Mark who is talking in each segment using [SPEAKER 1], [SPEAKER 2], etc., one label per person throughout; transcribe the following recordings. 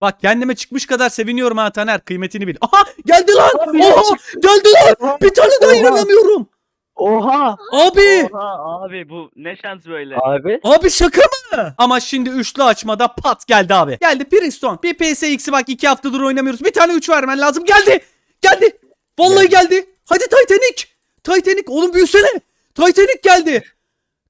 [SPEAKER 1] Bak kendime çıkmış kadar seviniyorum ha Taner. Kıymetini bil. Aha geldi lan.
[SPEAKER 2] Abi,
[SPEAKER 1] Oha geldi lan. Bir tane daha
[SPEAKER 2] Oha.
[SPEAKER 1] inanamıyorum.
[SPEAKER 2] Oha.
[SPEAKER 1] Abi.
[SPEAKER 3] Oha abi bu ne şans böyle.
[SPEAKER 2] Abi.
[SPEAKER 1] Abi şaka mı? Ama şimdi üçlü açmada pat geldi abi. Geldi Priston. Bir PSX'i bak iki haftadır oynamıyoruz. Bir tane üç vermen lazım. Geldi. Geldi. Vallahi geldi. Hadi Titanic. Titanic oğlum büyüsene. Titanic geldi.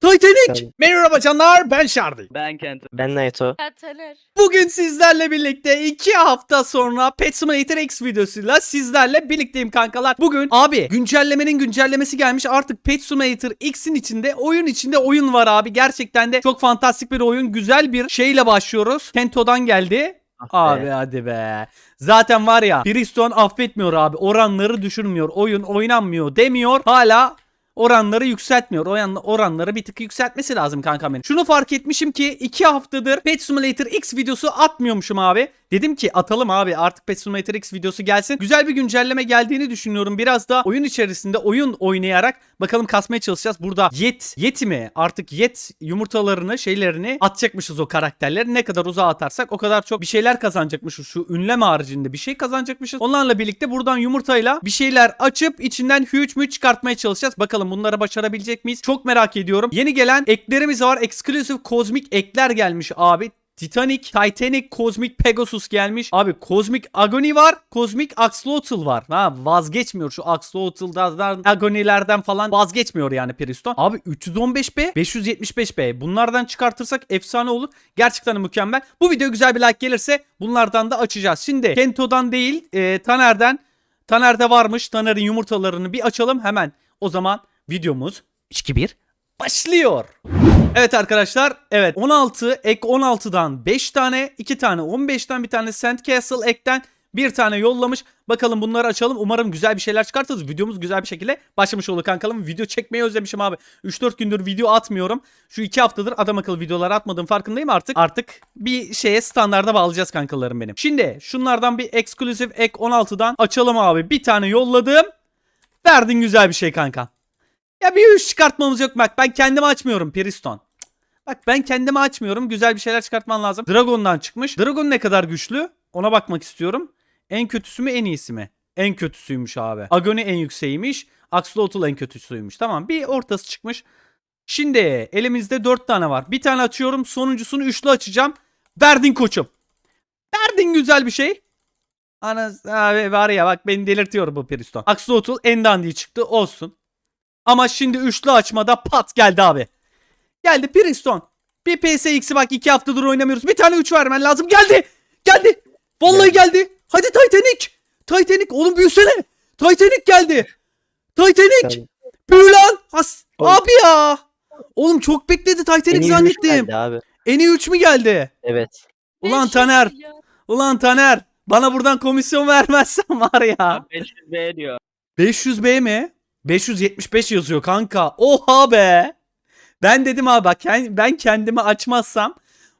[SPEAKER 1] Titanic. Merhaba canlar ben Şardi.
[SPEAKER 3] Ben Kent.
[SPEAKER 2] Ben Naito.
[SPEAKER 4] Ya Taner.
[SPEAKER 1] Bugün sizlerle birlikte 2 hafta sonra Pet Simulator X videosuyla sizlerle birlikteyim kankalar. Bugün abi güncellemenin güncellemesi gelmiş. Artık Pet Simulator X'in içinde oyun içinde oyun var abi. Gerçekten de çok fantastik bir oyun. Güzel bir şeyle başlıyoruz. Kento'dan geldi.
[SPEAKER 2] Ah
[SPEAKER 1] Abi hadi be. Zaten var ya Priston affetmiyor abi. Oranları düşürmüyor. Oyun oynanmıyor demiyor. Hala oranları yükseltmiyor. Oran, oranları bir tık yükseltmesi lazım kankam benim. Şunu fark etmişim ki 2 haftadır Pet Simulator X videosu atmıyormuşum abi. Dedim ki atalım abi artık Pet Simulator X videosu gelsin. Güzel bir güncelleme geldiğini düşünüyorum. Biraz da oyun içerisinde oyun oynayarak bakalım kasmaya çalışacağız. Burada yet, yet mi artık yet yumurtalarını şeylerini atacakmışız o karakterleri. Ne kadar uzağa atarsak o kadar çok bir şeyler kazanacakmışız. Şu ünlem haricinde bir şey kazanacakmışız. Onlarla birlikte buradan yumurtayla bir şeyler açıp içinden huge mü çıkartmaya çalışacağız. Bakalım bunları başarabilecek miyiz? Çok merak ediyorum. Yeni gelen eklerimiz var. Exclusive kozmik ekler gelmiş abi. Titanic, Titanic, Cosmic Pegasus gelmiş. Abi Cosmic Agony var. Cosmic Axolotl var. Ha vazgeçmiyor şu Axolotl'dan, Agony'lerden falan vazgeçmiyor yani Priston. Abi 315B, 575B. Bunlardan çıkartırsak efsane olur. Gerçekten mükemmel. Bu video güzel bir like gelirse bunlardan da açacağız. Şimdi Kento'dan değil, e, Taner'den. Taner'de varmış. Taner'in yumurtalarını bir açalım hemen. O zaman videomuz 2-1 başlıyor. Evet arkadaşlar. Evet 16 ek 16'dan 5 tane 2 tane 15'ten bir tane Sandcastle ekten bir tane yollamış. Bakalım bunları açalım. Umarım güzel bir şeyler çıkartırız. Videomuz güzel bir şekilde başlamış olur kankalım. Video çekmeyi özlemişim abi. 3-4 gündür video atmıyorum. Şu 2 haftadır adam akıllı videolar atmadığım farkındayım artık. Artık bir şeye standarda bağlayacağız kankalarım benim. Şimdi şunlardan bir exclusive ek 16'dan açalım abi. Bir tane yolladım. Verdin güzel bir şey kanka. Ya bir üç çıkartmamız yok bak. Ben kendimi açmıyorum Priston. Bak ben kendimi açmıyorum. Güzel bir şeyler çıkartman lazım. Dragon'dan çıkmış. Dragon ne kadar güçlü? Ona bakmak istiyorum. En kötüsü mü en iyisi mi? En kötüsüymüş abi. Agony en yükseğiymiş. Axolotl en kötüsüymüş. Tamam bir ortası çıkmış. Şimdi elimizde 4 tane var. Bir tane açıyorum. Sonuncusunu üçlü açacağım. Verdin koçum. Verdin güzel bir şey. Ana abi var ya bak beni delirtiyor bu Priston. Axolotl en dandiği çıktı. Olsun. Ama şimdi üçlü açmada pat geldi abi. Geldi Priston. Bir PSX'i bak iki haftadır oynamıyoruz. Bir tane 3 vermen lazım. Geldi. Geldi. Vallahi geldi. Hadi Titanic. Titanic oğlum büyüsene. Titanic geldi. Titanic. Büyü lan. Has
[SPEAKER 2] Oğlum.
[SPEAKER 1] abi ya. Oğlum çok bekledi Titanic
[SPEAKER 2] En iyi
[SPEAKER 1] zannettim.
[SPEAKER 2] geldi abi.
[SPEAKER 1] En iyi 3 mü geldi?
[SPEAKER 2] Evet.
[SPEAKER 1] Ulan
[SPEAKER 4] 500
[SPEAKER 1] Taner. Ulan Taner. Bana buradan komisyon vermezsen var ya.
[SPEAKER 3] 500B diyor.
[SPEAKER 1] 500B mi? 575 yazıyor kanka. Oha be. Ben dedim abi bak ben kendimi açmazsam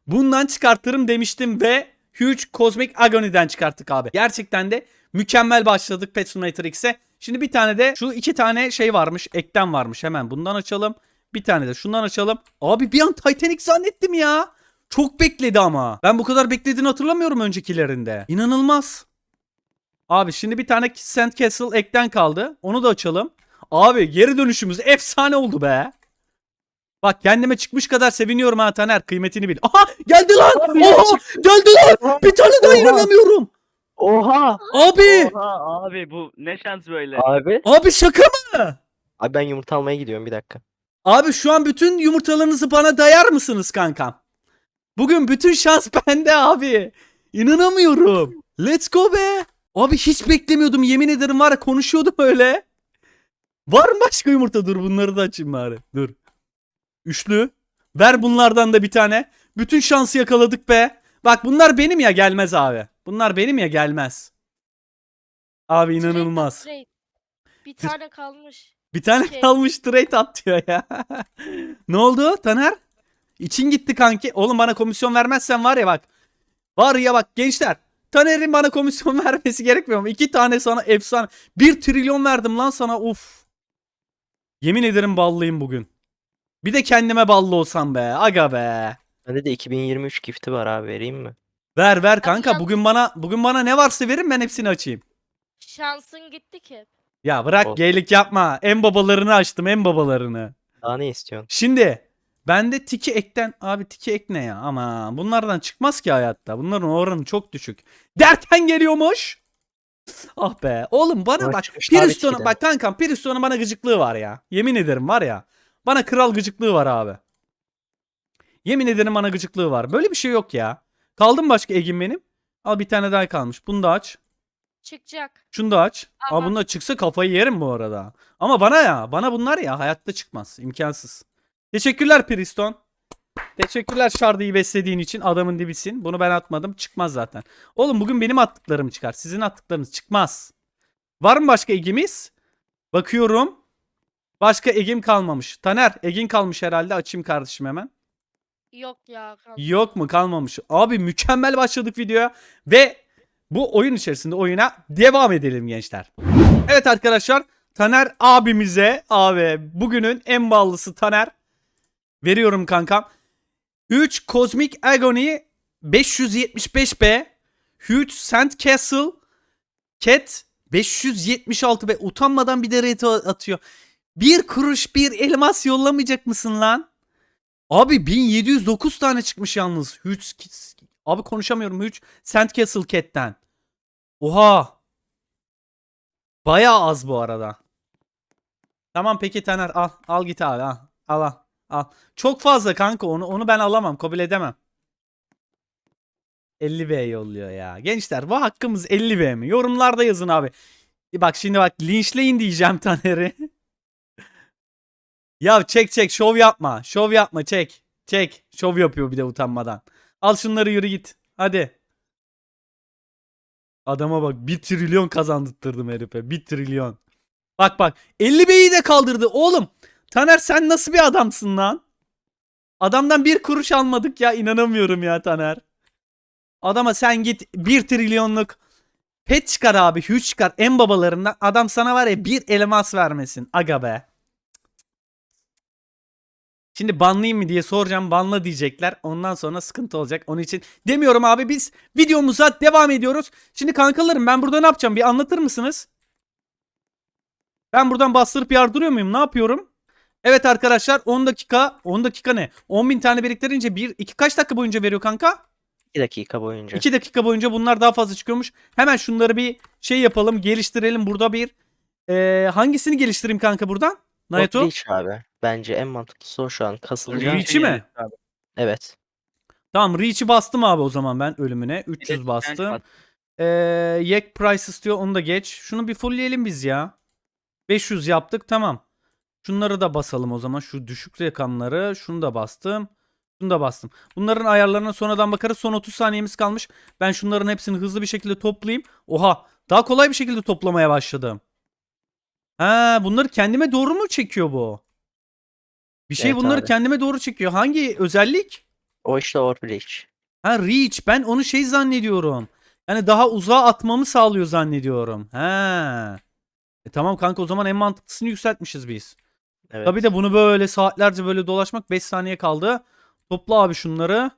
[SPEAKER 1] bundan çıkartırım demiştim ve Huge Cosmic Agony'den çıkarttık abi. Gerçekten de mükemmel başladık Pet Simulator X'e. Şimdi bir tane de şu iki tane şey varmış. Ekten varmış. Hemen bundan açalım. Bir tane de şundan açalım. Abi bir an Titanic zannettim ya. Çok bekledi ama. Ben bu kadar beklediğini hatırlamıyorum öncekilerinde. İnanılmaz. Abi şimdi bir tane Sandcastle ekten kaldı. Onu da açalım. Abi geri dönüşümüz efsane oldu be. Bak kendime çıkmış kadar seviniyorum ha Taner. Kıymetini bil. Aha geldi lan.
[SPEAKER 2] Abi,
[SPEAKER 1] Oha geldi lan. Bir tane daha
[SPEAKER 2] Oha.
[SPEAKER 1] inanamıyorum.
[SPEAKER 2] Oha.
[SPEAKER 1] Abi.
[SPEAKER 3] Oha abi bu ne şans böyle.
[SPEAKER 2] Abi.
[SPEAKER 1] Abi şaka mı?
[SPEAKER 2] Abi ben yumurta almaya gidiyorum bir dakika.
[SPEAKER 1] Abi şu an bütün yumurtalarınızı bana dayar mısınız kankam? Bugün bütün şans bende abi. İnanamıyorum. Let's go be. Abi hiç beklemiyordum yemin ederim var ya konuşuyordum öyle. Var mı başka yumurta? Dur bunları da açayım bari. Dur. Üçlü. Ver bunlardan da bir tane. Bütün şansı yakaladık be. Bak bunlar benim ya gelmez abi. Bunlar benim ya gelmez. Abi inanılmaz.
[SPEAKER 4] Up, straight. Bir tane kalmış.
[SPEAKER 1] Bir tane
[SPEAKER 4] Şey-
[SPEAKER 1] kalmış trade at diyor ya. ne oldu Taner? İçin gitti kanki. Oğlum bana komisyon vermezsen var ya bak. Var ya bak gençler. Taner'in bana komisyon vermesi gerekmiyor mu? İki tane sana efsane. Bir trilyon verdim lan sana uf. Yemin ederim ballıyım bugün. Bir de kendime ballı olsam be. Aga be.
[SPEAKER 2] Bende de 2023 gifti var abi vereyim mi?
[SPEAKER 1] Ver ver kanka. Bugün bana bugün bana ne varsa verin ben hepsini açayım.
[SPEAKER 4] Şansın gitti ki.
[SPEAKER 1] Ya bırak
[SPEAKER 2] Olsun.
[SPEAKER 1] geylik yapma. En babalarını açtım en babalarını.
[SPEAKER 2] Daha ne istiyorsun?
[SPEAKER 1] Şimdi bende tiki ekten abi tiki ek ne ya ama bunlardan çıkmaz ki hayatta. Bunların oranı çok düşük. Derken geliyormuş. Ah be. Oğlum bana
[SPEAKER 2] Ama
[SPEAKER 1] bak
[SPEAKER 2] çıkmış daha
[SPEAKER 1] Priston'a
[SPEAKER 2] bitkiden.
[SPEAKER 1] bak kankam Priston'a bana gıcıklığı var ya. Yemin ederim var ya. Bana kral gıcıklığı var abi. Yemin ederim bana gıcıklığı var. Böyle bir şey yok ya. Kaldı mı başka egim benim? Al bir tane daha kalmış. Bunu da aç.
[SPEAKER 4] Çıkacak.
[SPEAKER 1] Şunu da aç. Aa
[SPEAKER 4] Ama-
[SPEAKER 1] bunlar çıksa kafayı yerim bu arada. Ama bana ya. Bana bunlar ya hayatta çıkmaz. İmkansız. Teşekkürler Priston. Teşekkürler Şardı'yı beslediğin için. Adamın dibisin. Bunu ben atmadım. Çıkmaz zaten. Oğlum bugün benim attıklarım çıkar. Sizin attıklarınız çıkmaz. Var mı başka egimiz? Bakıyorum. Başka egim kalmamış. Taner egin kalmış herhalde. Açayım kardeşim hemen.
[SPEAKER 4] Yok ya. kaldı.
[SPEAKER 1] Yok mu kalmamış. Abi mükemmel başladık videoya ve bu oyun içerisinde oyuna devam edelim gençler. Evet arkadaşlar Taner abimize abi bugünün en ballısı Taner veriyorum kankam. 3 Cosmic Agony 575B Huge Sand Castle Cat 576B utanmadan bir de rate atıyor. Bir kuruş bir elmas yollamayacak mısın lan? Abi 1709 tane çıkmış yalnız. Huge Abi konuşamıyorum. Huge Sandcastle Cat'ten. Oha. Bayağı az bu arada. Tamam peki Taner al. Al git abi al. Al al. Al. Çok fazla kanka onu onu ben alamam. Kabul edemem. 50B yolluyor ya. Gençler bu hakkımız 50B mi? Yorumlarda yazın abi. Bak şimdi bak linçleyin diyeceğim Taner'i. Ya çek çek şov yapma. Şov yapma çek. Çek. Şov yapıyor bir de utanmadan. Al şunları yürü git. Hadi. Adama bak 1 trilyon kazandırttırdım herife. 1 trilyon. Bak bak 50 beyi de kaldırdı oğlum. Taner sen nasıl bir adamsın lan? Adamdan bir kuruş almadık ya inanamıyorum ya Taner. Adama sen git 1 trilyonluk pet çıkar abi. Huge çıkar en babalarından. Adam sana var ya bir elmas vermesin. Aga be. Şimdi banlayayım mı diye soracağım. Banla diyecekler. Ondan sonra sıkıntı olacak. Onun için demiyorum abi biz videomuza devam ediyoruz. Şimdi kankalarım ben burada ne yapacağım? Bir anlatır mısınız? Ben buradan bastırıp yardırıyor muyum? Ne yapıyorum? Evet arkadaşlar 10 dakika 10 dakika ne? 10 bin tane biriktirince bir iki kaç dakika boyunca veriyor kanka?
[SPEAKER 2] 2 dakika boyunca.
[SPEAKER 1] 2 dakika boyunca bunlar daha fazla çıkıyormuş. Hemen şunları bir şey yapalım geliştirelim. Burada bir Ee, hangisini geliştireyim kanka buradan? Naruto?
[SPEAKER 2] Reach abi. Bence en mantıklısı o şu an. Kasılacak.
[SPEAKER 1] Reach'i mi?
[SPEAKER 2] Evet.
[SPEAKER 1] Tamam Reach'i bastım abi o zaman ben ölümüne. 300
[SPEAKER 3] Evet,
[SPEAKER 1] bastım.
[SPEAKER 3] bas.
[SPEAKER 1] Ee, Yek Price istiyor onu da geç. Şunu bir fullleyelim biz ya. 500 yaptık tamam. Şunları da basalım o zaman. Şu düşük rakamları. Şunu da bastım. Şunu da bastım. Bunların ayarlarına sonradan bakarız. Son 30 saniyemiz kalmış. Ben şunların hepsini hızlı bir şekilde toplayayım. Oha daha kolay bir şekilde toplamaya başladım. Ha bunları kendime doğru mu çekiyor bu? Bir şey
[SPEAKER 2] Evet
[SPEAKER 1] bunları
[SPEAKER 2] abi.
[SPEAKER 1] kendime doğru çekiyor. Hangi özellik?
[SPEAKER 2] O işte Orb Reach.
[SPEAKER 1] Ha reach ben onu şey zannediyorum. Yani daha uzağa atmamı sağlıyor zannediyorum. Ha. E tamam kanka o zaman en mantıklısını yükseltmişiz biz.
[SPEAKER 2] Evet.
[SPEAKER 1] Tabii de bunu böyle saatlerce böyle dolaşmak 5 saniye kaldı. Topla abi şunları.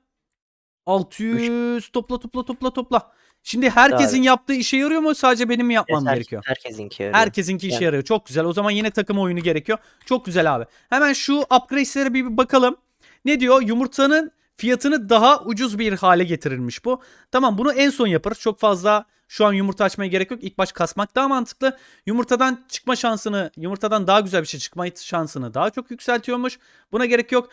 [SPEAKER 1] 600 topla topla topla topla. Şimdi herkesin
[SPEAKER 2] Abi.
[SPEAKER 1] yaptığı işe yarıyor mu sadece benim mi yapmam
[SPEAKER 2] Evet, her-
[SPEAKER 1] gerekiyor?
[SPEAKER 2] Herkesinki yarıyor.
[SPEAKER 1] Herkesinki işe
[SPEAKER 2] Yani-
[SPEAKER 1] yarıyor. Çok güzel. O zaman yine takım oyunu gerekiyor. Çok güzel abi. Hemen şu upgrade'lere bir bakalım. Ne diyor? Yumurtanın fiyatını daha ucuz bir hale getirilmiş bu. Tamam bunu en son yaparız. Çok fazla şu an yumurta açmaya gerek yok. İlk baş kasmak daha mantıklı. Yumurtadan çıkma şansını, yumurtadan daha güzel bir şey çıkma şansını daha çok yükseltiyormuş. Buna gerek yok.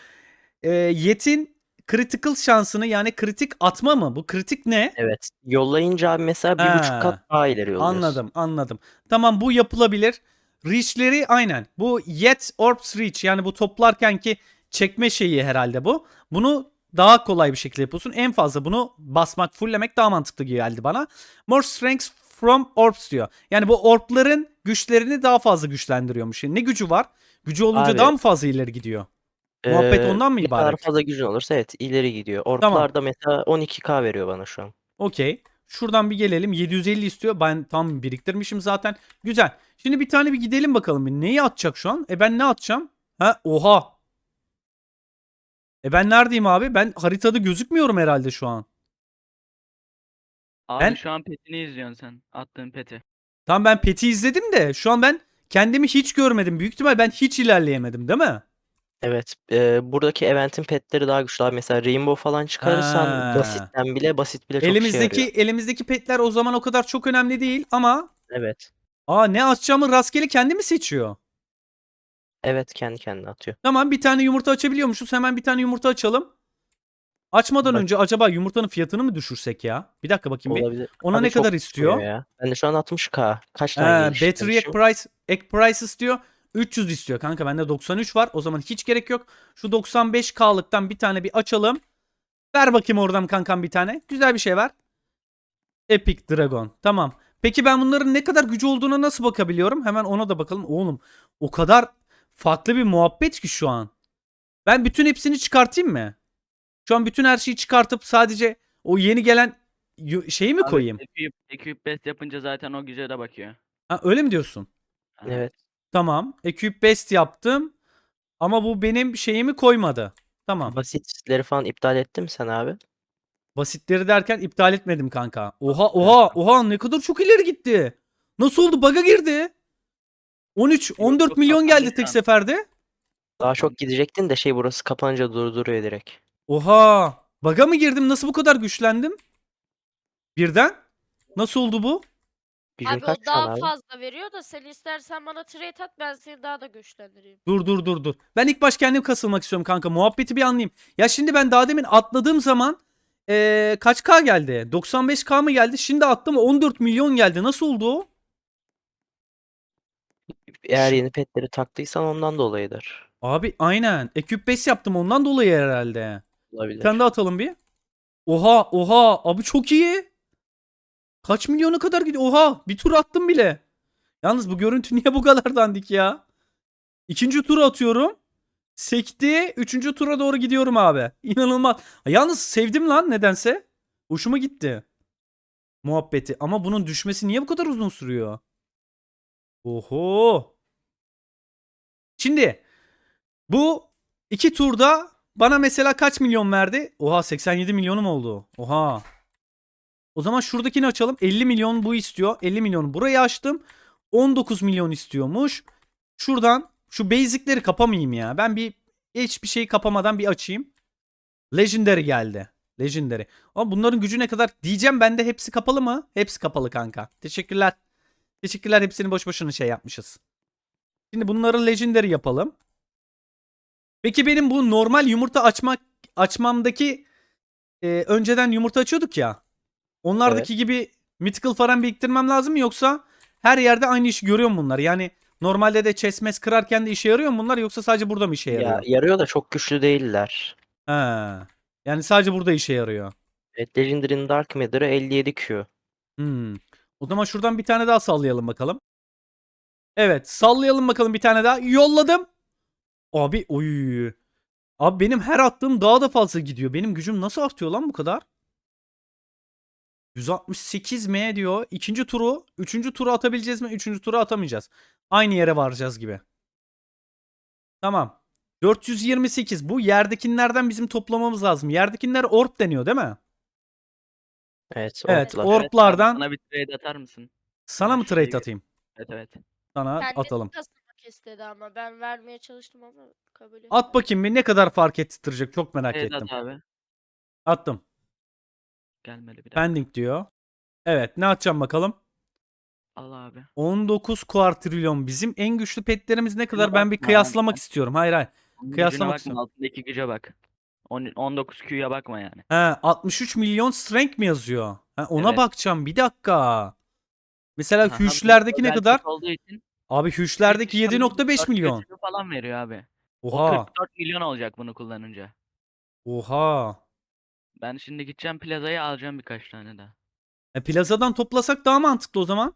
[SPEAKER 1] Ee, Yet'in critical şansını yani kritik atma mı? Bu kritik ne?
[SPEAKER 2] Evet. Yollayınca abi mesela bir
[SPEAKER 1] Ha.
[SPEAKER 2] buçuk kat daha ileri yolluyorsun.
[SPEAKER 1] Anladım anladım. Tamam bu yapılabilir. Reach'leri aynen. Bu Yet Orbs Reach yani bu toplarken ki çekme şeyi herhalde bu. Bunu daha kolay bir şekilde yapıyorsun. En fazla bunu basmak, fulllemek daha mantıklı geldi bana. More strength from orbs diyor. Yani bu orbların güçlerini daha fazla güçlendiriyormuş. Ne gücü var? Gücü olunca
[SPEAKER 2] Abi-
[SPEAKER 1] daha mı fazla ileri gidiyor? Muhabbet ondan mı
[SPEAKER 2] Ne kadar
[SPEAKER 1] ibaret?
[SPEAKER 2] fazla gücün olursa evet ileri gidiyor.
[SPEAKER 1] Tamam.
[SPEAKER 2] Orplarda mesela 12k veriyor bana şu an.
[SPEAKER 1] Okey. Şuradan bir gelelim. 750 istiyor. Ben tam biriktirmişim zaten. Güzel. Şimdi bir tane bir gidelim bakalım. Neyi atacak şu an? E ben ne atacağım? Ha oha. E ben neredeyim abi? Ben haritada gözükmüyorum herhalde şu an.
[SPEAKER 3] Abi
[SPEAKER 1] Ben-
[SPEAKER 3] şu an petini izliyorsun sen. Attığın peti.
[SPEAKER 1] Tamam ben Pet'i izledim de şu an ben kendimi hiç görmedim. Büyük ihtimal ben hiç ilerleyemedim değil mi?
[SPEAKER 2] Evet. e, buradaki event'in petleri daha güçlü abi. Mesela Rainbow falan çıkarırsan
[SPEAKER 1] Ha.
[SPEAKER 2] basitten bile basit bile çok işe
[SPEAKER 1] elimizdeki
[SPEAKER 2] yarıyor.
[SPEAKER 1] elimizdeki petler o zaman o kadar çok önemli değil ama
[SPEAKER 2] Evet.
[SPEAKER 1] aa ne açacağımı rastgele kendi mi seçiyor?
[SPEAKER 2] Evet kendi kendine atıyor.
[SPEAKER 1] Tamam bir tane yumurta açabiliyormuşuz. Hemen bir tane yumurta açalım. Açmadan
[SPEAKER 2] Bak-
[SPEAKER 1] önce acaba yumurtanın fiyatını mı düşürsek ya? Bir dakika bakayım bir.
[SPEAKER 2] Olabilir.
[SPEAKER 1] Ona
[SPEAKER 2] Abi
[SPEAKER 1] ne
[SPEAKER 2] çok
[SPEAKER 1] kadar istiyor?
[SPEAKER 2] Ya. Ben de şu an 60k. Kaç tane
[SPEAKER 1] Ha,
[SPEAKER 2] geliştirmişim?
[SPEAKER 1] battery egg price egg price istiyor. 300 istiyor kanka bende 93 var. O zaman hiç gerek yok. Şu 95K'lıktan bir tane bir açalım. Ver bakayım oradan kankam bir tane. Güzel bir şey var. Epic Dragon. Tamam. Peki ben bunların ne kadar gücü olduğuna nasıl bakabiliyorum? Hemen ona da bakalım. Oğlum o kadar farklı bir muhabbet ki şu an. Ben bütün hepsini çıkartayım mı? Şu an bütün her şeyi çıkartıp sadece o yeni gelen şeyi mi
[SPEAKER 3] Abi,
[SPEAKER 1] koyayım?
[SPEAKER 3] Equip, equip best yapınca zaten o güce de bakıyor.
[SPEAKER 1] Ha, öyle mi diyorsun?
[SPEAKER 2] Evet.
[SPEAKER 1] Tamam. Equip best yaptım. Ama bu benim şeyimi koymadı. Tamam.
[SPEAKER 2] Basitleri falan iptal ettin mi sen abi?
[SPEAKER 1] Basitleri derken iptal etmedim kanka. Oha oha oha ne kadar çok ileri gitti. Nasıl oldu? Bug'a girdi. 13 14
[SPEAKER 3] yok,
[SPEAKER 1] milyon geldi tek seferde.
[SPEAKER 2] Daha çok gidecektin de şey burası kapanınca durduruyor direkt.
[SPEAKER 1] Oha. Bug'a mı girdim? Nasıl bu kadar güçlendim? Birden? Nasıl oldu bu?
[SPEAKER 2] Gücün
[SPEAKER 4] Abi
[SPEAKER 2] kaç
[SPEAKER 4] o
[SPEAKER 2] şu an
[SPEAKER 4] daha
[SPEAKER 2] abi?
[SPEAKER 4] fazla veriyor da sen istersen bana trade at ben seni daha da güçlendireyim.
[SPEAKER 1] Dur dur dur dur. Ben ilk baş kendim kasılmak istiyorum kanka. Muhabbeti bir anlayayım. Ya şimdi ben daha demin atladığım zaman eee, kaç K geldi? 95K mı geldi? Şimdi attım 14 milyon geldi. Nasıl oldu o?
[SPEAKER 2] Eğer yeni petleri taktıysan ondan dolayıdır.
[SPEAKER 1] Abi aynen. Eküp 5 yaptım ondan dolayı herhalde. Bir
[SPEAKER 2] Olabilir.
[SPEAKER 1] tane daha atalım bir. Oha oha abi çok iyi. Kaç milyona kadar gidiyor? Oha bir tur attım bile. Yalnız bu görüntü niye bu kadar dandik ya? İkinci tur atıyorum. Sekti. Üçüncü tura doğru gidiyorum abi. İnanılmaz. Yalnız sevdim lan nedense. Hoşuma gitti. Muhabbeti. Ama bunun düşmesi niye bu kadar uzun sürüyor? Oho. Şimdi bu iki turda bana mesela kaç milyon verdi? Oha 87 milyonum oldu. Oha. O zaman şuradakini açalım. 50 milyon bu istiyor. 50 milyon burayı açtım. 19 milyon istiyormuş. Şuradan şu basic'leri kapamayayım ya. Ben bir hiçbir şeyi kapamadan bir açayım. Legendary geldi. Legendary. Ama bunların gücü ne kadar? Diyeceğim bende hepsi kapalı mı? Hepsi kapalı kanka. Teşekkürler. Teşekkürler hepsini boş boşuna şey yapmışız. Şimdi bunları legendary yapalım. Peki benim bu normal yumurta açmak açmamdaki e, önceden yumurta açıyorduk ya. Onlardaki gibi mythical falan biriktirmem lazım mı yoksa her yerde aynı işi görüyor mu bunlar? Yani normalde de chessmes kırarken de işe yarıyor mu bunlar yoksa sadece burada mı işe yarıyor?
[SPEAKER 2] Ya, yarıyor da çok güçlü değiller.
[SPEAKER 1] Ha. Yani sadece burada işe yarıyor.
[SPEAKER 2] Evet, Legendary'nin Dark Matter'ı 57 Q.
[SPEAKER 1] Hmm. O zaman şuradan bir tane daha sallayalım bakalım. Evet sallayalım bakalım bir tane daha. Yolladım. Abi oy. Abi benim her attığım daha da fazla gidiyor. Benim gücüm nasıl artıyor lan bu kadar? 168 M diyor. İkinci turu, üçüncü turu atabileceğiz mi? Üçüncü turu atamayacağız. Aynı yere varacağız gibi. Tamam. 428. Bu yerdekilerden bizim toplamamız lazım. Yerdekiler orb deniyor değil mi?
[SPEAKER 2] Evet,
[SPEAKER 1] Evet,
[SPEAKER 2] orklar.
[SPEAKER 1] or- Orplardan-
[SPEAKER 3] Sana bir trade atar mısın?
[SPEAKER 1] Sana mı trade atayım?
[SPEAKER 3] Evet evet.
[SPEAKER 1] Sana
[SPEAKER 4] Kendisi
[SPEAKER 1] atalım.
[SPEAKER 4] istedi ama ben vermeye çalıştım ama kabul etmedi.
[SPEAKER 1] At bakayım bir ne kadar fark ettirecek çok merak
[SPEAKER 3] Trade
[SPEAKER 1] ettim.
[SPEAKER 3] abi.
[SPEAKER 1] Attım.
[SPEAKER 3] Gelmedi bir.
[SPEAKER 1] Pending diyor. Evet ne atacağım bakalım.
[SPEAKER 3] Al abi.
[SPEAKER 1] 19 kuartrilyon. Bizim en güçlü petlerimiz ne kadar ben bir
[SPEAKER 3] bakma,
[SPEAKER 1] kıyaslamak
[SPEAKER 3] ben-
[SPEAKER 1] istiyorum. Hayır hayır.
[SPEAKER 3] Onun
[SPEAKER 1] Kıyaslamak
[SPEAKER 3] gücüne bakma,
[SPEAKER 1] istiyorum.
[SPEAKER 3] Altındaki güce bak. On- 19 Q'ya bakma yani.
[SPEAKER 1] He 63 milyon strength mi yazıyor? Ha, ona
[SPEAKER 3] Evet.
[SPEAKER 1] bakacağım bir dakika. Mesela
[SPEAKER 3] Aha,
[SPEAKER 1] hüşlerdeki ne kadar?
[SPEAKER 3] Olduğu için
[SPEAKER 1] Abi hüşlerdeki 7.5
[SPEAKER 3] 4
[SPEAKER 1] milyon.
[SPEAKER 3] falan veriyor abi. O
[SPEAKER 1] Oha.
[SPEAKER 3] 44 milyon olacak bunu kullanınca.
[SPEAKER 1] Oha.
[SPEAKER 3] Ben şimdi gideceğim plazaya alacağım birkaç tane daha.
[SPEAKER 1] E, plazadan toplasak daha mantıklı o zaman.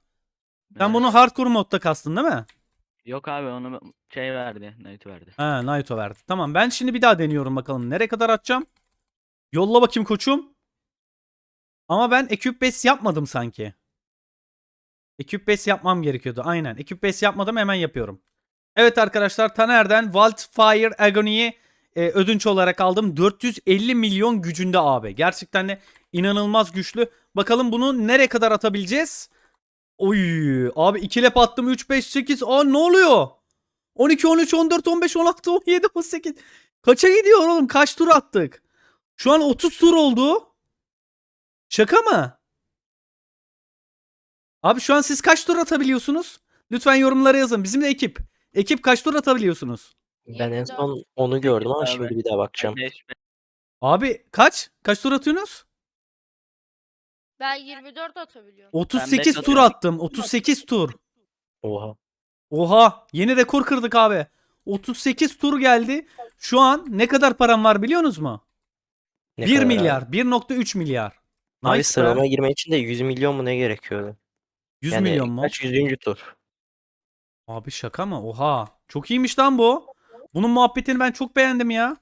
[SPEAKER 1] Sen
[SPEAKER 3] Evet.
[SPEAKER 1] bunu hardcore modda kastın değil mi?
[SPEAKER 3] Yok abi onu şey verdi. Knight verdi.
[SPEAKER 1] Ha Naito verdi. Tamam ben şimdi bir daha deniyorum bakalım. Nereye kadar atacağım? Yolla bakayım koçum. Ama ben Equip Base yapmadım sanki. Equip Base yapmam gerekiyordu. Aynen. Equip Base yapmadım hemen yapıyorum. Evet arkadaşlar Taner'den Wildfire Agony'yi e, ödünç olarak aldım. 450 milyon gücünde abi. Gerçekten de inanılmaz güçlü. Bakalım bunu nereye kadar atabileceğiz? Oy abi 2 lap attım 3 5 8. Aa ne oluyor? 12 13 14 15 16 17 18. Kaça gidiyor oğlum? Kaç tur attık? Şu an 30 tur oldu. Şaka mı? Abi şu an siz kaç tur atabiliyorsunuz? Lütfen yorumlara yazın. Bizim de ekip. Ekip kaç tur atabiliyorsunuz?
[SPEAKER 2] Ben en
[SPEAKER 4] 24.
[SPEAKER 2] son onu gördüm ama şimdi bir daha bakacağım.
[SPEAKER 1] Abi kaç? Kaç tur atıyorsunuz?
[SPEAKER 4] Ben 24 atabiliyorum.
[SPEAKER 1] 38 tur attım. 38 tur.
[SPEAKER 2] Oha.
[SPEAKER 1] Oha yeni rekor kırdık abi. 38 tur geldi. Şu an ne kadar param var biliyorsunuz mu?
[SPEAKER 2] Ne
[SPEAKER 1] 1
[SPEAKER 2] kadar abi?
[SPEAKER 1] milyar. 1.3 milyar.
[SPEAKER 2] Abi
[SPEAKER 1] Nice be.
[SPEAKER 2] sıralamaya girmek için de 100 milyon mu ne gerekiyordu?
[SPEAKER 1] 100
[SPEAKER 2] Yani
[SPEAKER 1] milyon mu?
[SPEAKER 2] Kaç yüzüncü tur?
[SPEAKER 1] Abi şaka mı? Oha. Çok iyiymiş lan bu. Bunun muhabbetini ben çok beğendim ya.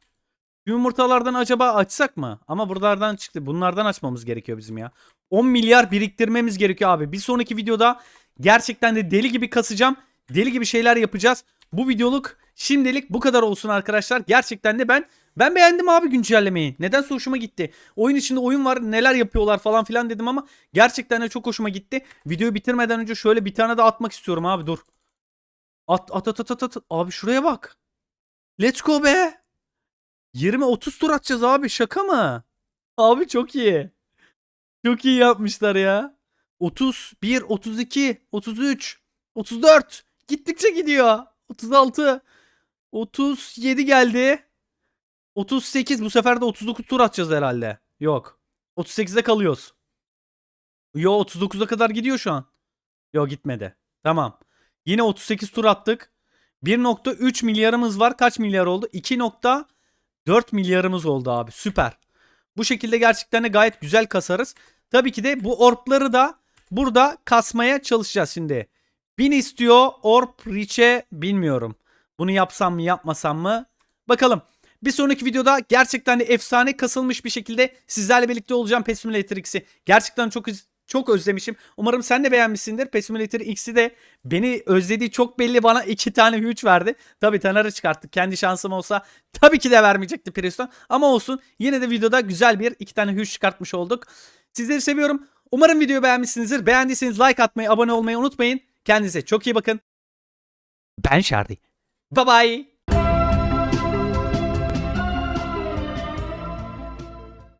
[SPEAKER 1] Yumurtalardan acaba açsak mı? Ama buralardan çıktı. Bunlardan açmamız gerekiyor bizim ya. 10 milyar biriktirmemiz gerekiyor abi. Bir sonraki videoda gerçekten de deli gibi kasacağım. Deli gibi şeyler yapacağız. Bu videoluk şimdilik bu kadar olsun arkadaşlar. Gerçekten de ben ben beğendim abi güncellemeyi. Nedense hoşuma gitti. Oyun içinde oyun var neler yapıyorlar falan filan dedim ama gerçekten de çok hoşuma gitti. Videoyu bitirmeden önce şöyle bir tane daha atmak istiyorum abi dur. At at at at. at. Abi şuraya bak. Let's go be. 20-30 tur atacağız abi şaka mı? Abi çok iyi. Çok iyi yapmışlar ya. 31, 32, 33, 34. Gittikçe gidiyor. 36, 37 geldi. 38 bu sefer de 39 tur atacağız herhalde. Yok. 38'de kalıyoruz. Yo 39'a kadar gidiyor şu an. Yo gitmedi. Tamam. Yine 38 tur attık. 1.3 milyarımız var. Kaç milyar oldu? 2.4 milyarımız oldu abi. Süper. Bu şekilde gerçekten de gayet güzel kasarız. Tabii ki de bu orpları da burada kasmaya çalışacağız şimdi. 1000 istiyor. Orp Rich'e bilmiyorum. Bunu yapsam mı yapmasam mı? Bakalım. Bir sonraki videoda gerçekten de efsane kasılmış bir şekilde sizlerle birlikte olacağım Pet X'i. Gerçekten çok çok özlemişim. Umarım sen de beğenmişsindir. Pet X'i de beni özlediği çok belli bana iki tane huge verdi. Tabii Taner'ı çıkarttık. Kendi şansım olsa tabii ki de vermeyecekti Priston. Ama olsun. Yine de videoda güzel bir iki tane huge çıkartmış olduk. Sizleri seviyorum. Umarım videoyu beğenmişsinizdir. Beğendiyseniz like atmayı, abone olmayı unutmayın. Kendinize çok iyi bakın. Ben Şardi. Bye bye.